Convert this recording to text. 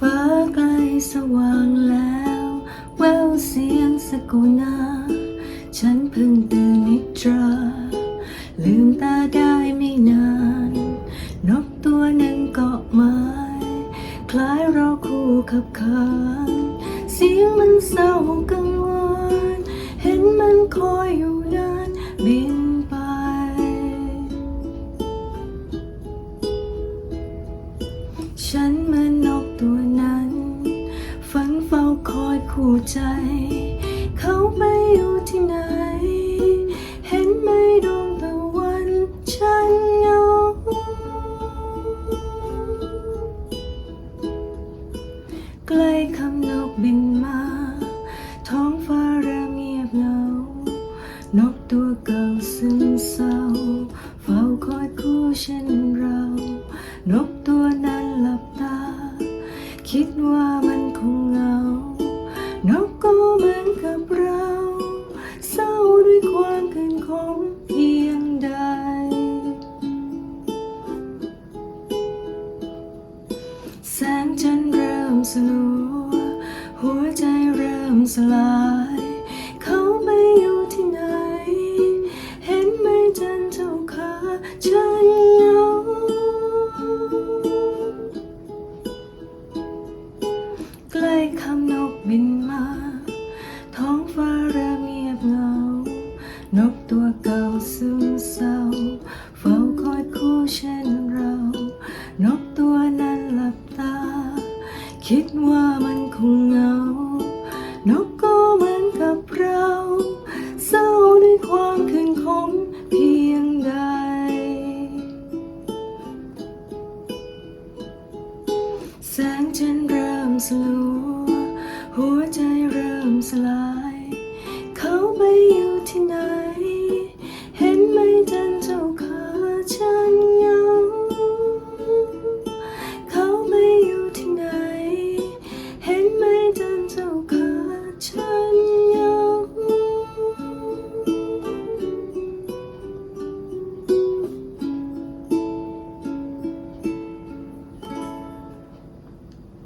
ฟ้าไกลสว่างแล้ว แววเสียงสกุณาฉันเพิ่งตื่นนิทรา ลืมตาได้ไม่นาน นกตัวหนึ่งเกาะไม้ คล้ายเราคู่ขับขานเสียงมันเศร้ากังวานเห็นมันคอยอยู่นานบินไป ฉันเมื คู่ใจ เขาไม่อยู่ที่ไหน เห็นไหมดวงตะวันฉันเหงา ใกล้คำนกบินมา ท้องฟ้าเริ่มเงียบเหงา นกตัวเก่าซึมเศร้า เฝ้าคอยคู่เช่นเรา นกตัวนั้นหลับตา คิดว่ามัน ความคืนคงเพียงใด แสงจันทร์เริ่มสลัว หัวใจเริ่มสลาย เขาไม่อยู่ที่ไหน เห็นไหมจันเจ้าขาฉันเหงาใกล้คำนกบินมา คิดว่ามันคงเหงา นกก็เหมือนกับเรา เศร้าในความคืนคมเพียงใด แสงจันทร์เริ่มสลัว